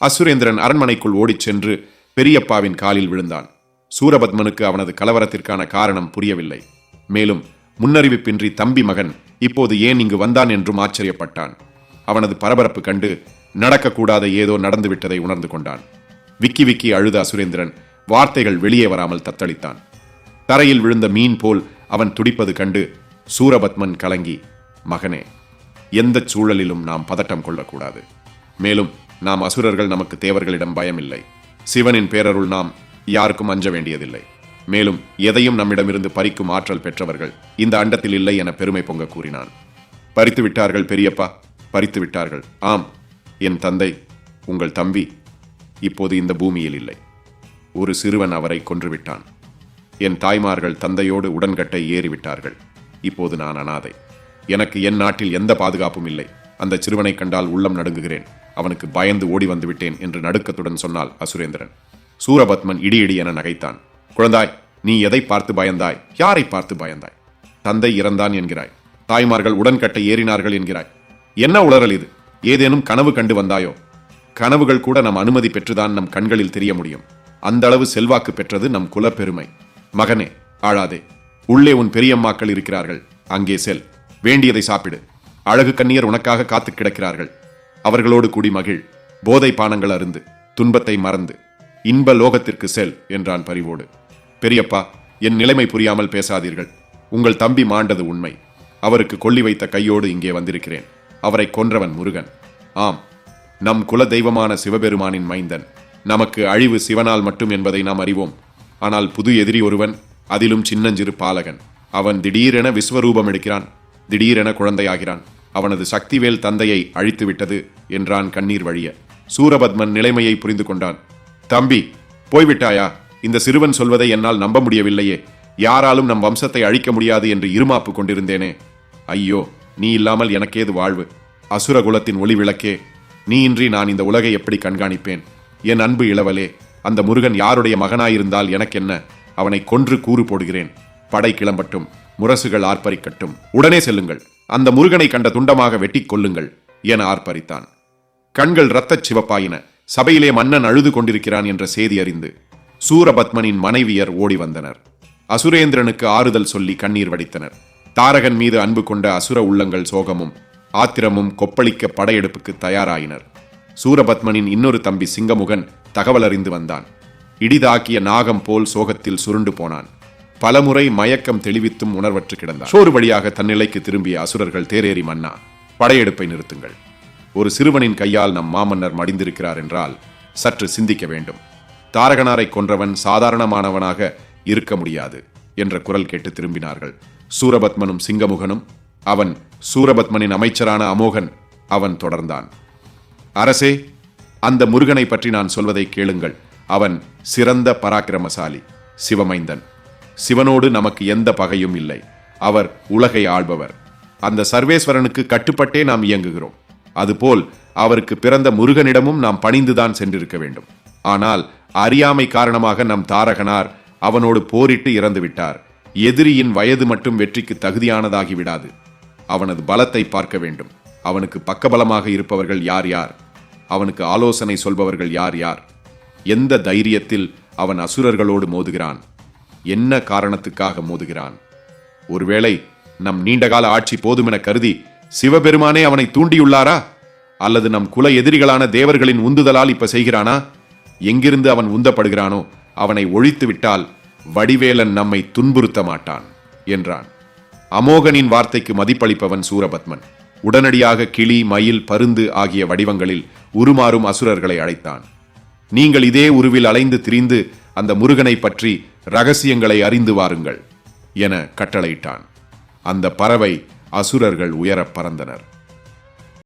அசுரேந்திரன் அரண்மனைக்குள் ஓடிச் சென்று பெரியப்பாவின் காலில் விழுந்தான். சூரபத்மனுக்கு அவனது கலவரத்திற்கான காரணம் புரியவில்லை. மேலும் முன்னறிவிப்பின்றி தம்பி மகன் இப்போது ஏன் இங்கு வந்தான் என்றும் ஆச்சரியப்பட்டான். அவனது பரபரப்பு கண்டு நடக்கக்கூடாத ஏதோ நடந்துவிட்டதை உணர்ந்து கொண்டான். விக்கி விக்கி அழுத அசுரேந்திரன் வார்த்தைகள் வெளியே வராமல் தத்தளித்தான். தரையில் விழுந்த மீன் போல் அவன் துடிப்பது கண்டு சூரபத்மன் கலங்கி மகனே எந்த சூழலிலும் நாம் பதட்டம் கொள்ளக்கூடாது. மேலும் நாம் அசுரர்கள் நமக்கு தேவர்களிடம் பயமில்லை. சிவனின் பேரருள் நாம் யாருக்கும் அஞ்ச வேண்டியதில்லை. மேலும் எதையும் நம்மிடமிருந்து பறிக்கும் ஆற்றல் பெற்றவர்கள் இந்த அண்டத்தில் இல்லை என பெருமை பொங்க கூறினான். பறித்து விட்டார்கள் பெரியப்பா பறித்து விட்டார்கள் ஆம் என் தந்தை உங்கள் தம்பி இப்போது இந்த பூமியில் இல்லை. ஒரு சிறுவன் அவரை கொன்றுவிட்டான். என் தாய்மார்கள் தந்தையோடு உடன்கட்டை ஏறிவிட்டார்கள். இப்போது நான் அனாதை. எனக்கு என் நாட்டில் எந்த பாதுகாப்பும் இல்லை. அந்த சிறுவனை கண்டால் உள்ளம் நடுங்குகிறேன். அவனுக்கு பயந்து ஓடி வந்துவிட்டேன் என்று நடுக்கத்துடன் சொன்னாள் அசுரேந்திரன். சூரபத்மன் இடி இடி என நகைத்தான். குழந்தாய் நீ எதை பார்த்து பயந்தாய்? யாரை பார்த்து பயந்தாய்? தந்தை இறந்தான் என்கிறாய். தாய்மார்கள் உடன்கட்டை ஏறினார்கள் என்கிறாய். என்ன உளறல் இது? ஏதேனும் கனவு கண்டு வந்தாயோ? கனவுகள் கூட நம் அனுமதி பெற்றுதான் நம் கண்களில் தெரிய முடியும். அந்த அளவு செல்வாக்கு பெற்றது நம் குலப்பெருமை. மகனே ஆழாதே உள்ளே உன் பெரியம்மாக்கள் இருக்கிறார்கள். அங்கே செல். வேண்டியதை சாப்பிடு. அழகு கண்ணியர் உனக்காக காத்து கிடக்கிறார்கள். அவர்களோடு கூடி மகிழ் போதை பானங்கள் அருந்து துன்பத்தை மறந்து இன்ப லோகத்திற்கு செல் என்றான் பரிவோடு. பெரியப்பா என் நிலைமை புரியாமல் பேசாதீர்கள். உங்கள் தம்பி மாண்டது உண்மை. அவருக்கு கொள்ளி வைத்த கையோடு இங்கே வந்திருக்கிறேன். அவரை கொன்றவன் முருகன். ஆம் நம் குல தெய்வமான சிவபெருமானின் மைந்தன். நமக்கு அழிவு சிவனால் மட்டும் என்பதை நாம் அறிவோம். ஆனால் புது எதிரி ஒருவன் அதிலும் சின்னஞ்சிறு பாலகன். அவன் திடீரென விஸ்வரூபம் எடுக்கிறான். திடீரென குழந்தையாகிறான். அவனது சக்திவேல் தந்தையை அழித்துவிட்டது என்றான் கண்ணீர் வழிய. சூரபத்மன் நிலைமையை புரிந்து கொண்டான். தம்பி போய்விட்டாயா? இந்த சிறுவன் சொல்வதை என்னால் நம்ப முடியவில்லையே. யாராலும் நம் வம்சத்தை அழிக்க முடியாது என்று இருமாப்பு கொண்டிருந்தேனே. ஐயோ நீ இல்லாமல் எனக்கேது வாழ்வு? அசுர குலத்தின் ஒளி விளக்கே. நீ இன்றி நான் இந்த உலகை எப்படி கண்காணிப்பேன்? என் அன்பு இளவலே அந்த முருகன் யாருடைய மகனாயிருந்தால் எனக்கென்ன? அவனை கொன்று கூறு போடுகிறேன். படை கிளம்பட்டும் முரசுகள் ஆர்ப்பரிக்கட்டும். உடனே செல்லுங்கள். அந்த முருகனை கண்ட துண்டமாக வெட்டிக் கொள்ளுங்கள் என ஆர்ப்பரித்தான். கண்கள் இரத்தச் சிவப்பாயின. சபையிலே மன்னன் அழுது கொண்டிருக்கிறான் என்ற செய்தி அறிந்து சூரபத்மனின் மனைவியர் ஓடி வந்தனர். அசுரேந்திரனுக்கு ஆறுதல் சொல்லி கண்ணீர் வடித்தனர். தாரகன் மீது அன்பு கொண்ட அசுர உள்ளங்கள் சோகமும் ஆத்திரமும் கொப்பளிக்க படையெடுப்புக்கு தயாராயினர். சூரபத்மனின் இன்னொரு தம்பி சிங்கமுகன் தகவல் அறிந்து வந்தான். இடிதாக்கிய நாகம் போல் சோகத்தில் சுருண்டு போனான். பலமுறை மயக்கம் தெளிவித்தும் உணர்வற்று கிடந்தான். சோறு வழியாக தன்னிலைக்கு திரும்பிய அசுரர்கள் தேரேறி மன்னா படையெடுப்பை நிறுத்துங்கள். ஒரு சிறுவனின் கையால் நம் மாமன்னர் மடிந்திருக்கிறார் என்றால் சற்று சிந்திக்க வேண்டும். தாரகனாரை கொன்றவன் சாதாரணமானவனாக இருக்க முடியாது என்ற குரல் கேட்டு திரும்பினார்கள். சூரபத்மனும் சிங்கமுகனும் அவன் சூரபத்மனின் அமைச்சரான அமோகன் அவன் தொடர்ந்தான். அரசே அந்த முருகனை பற்றி நான் சொல்வதை கேளுங்கள். அவன் சிறந்த பராக்கிரமசாலி சிவமைந்தன். சிவனோடு நமக்கு எந்த பகையும் இல்லை. அவர் உலகை ஆள்பவர். அந்த சர்வேஸ்வரனுக்கு கட்டுப்பட்டே நாம் இயங்குகிறோம். அதுபோல் அவருக்கு பிறந்த முருகனிடமும் நாம் பணிந்துதான் சென்றிருக்க வேண்டும். ஆனால் அறியாமை காரணமாக நம் தாரகனார் அவனோடு போரிட்டு இறந்து விட்டார் எதிரியின் வயது மட்டும் வெற்றிக்கு தகுதியானதாகி விடாது. அவனது பலத்தை பார்க்க வேண்டும். அவனுக்கு பக்கபலமாக இருப்பவர்கள் யார் யார்? அவனுக்கு ஆலோசனை சொல்பவர்கள் யார் யார்? எந்த தைரியத்தில் அவன் அசுரர்களோடு மோதுகிறான்? என்ன காரணத்துக்காக மோதுகிறான்? ஒருவேளை நம் நீண்டகால ஆட்சி போதுமென கருதி சிவபெருமானே அவனை தூண்டியுள்ளாரா? அல்லது நம் குல எதிரிகளான தேவர்களின் உந்துதலால் இப்ப செய்கிறானா? எங்கிருந்து அவன் உந்தப்படுகிறானோ அவனை ஒழித்து விட்டால் வடிவேலன் நம்மை துன்புறுத்த மாட்டான் என்றான். அமோகனின் வார்த்தைக்கு மதிப்பளிப்பவன் சூரபத்மன். உடனடியாக கிளி மயில் பருந்து ஆகிய வடிவங்களில் உருமாறும் அசுரர்களை அழைத்தான். நீங்கள் இதே உருவில் அலைந்து திரிந்து அந்த முருகனை பற்றி ரகசியங்களை அறிந்து வாருங்கள் என கட்டளையிட்டான். அந்த பறவை அசுரர்கள் உயரப் பறந்தனர்.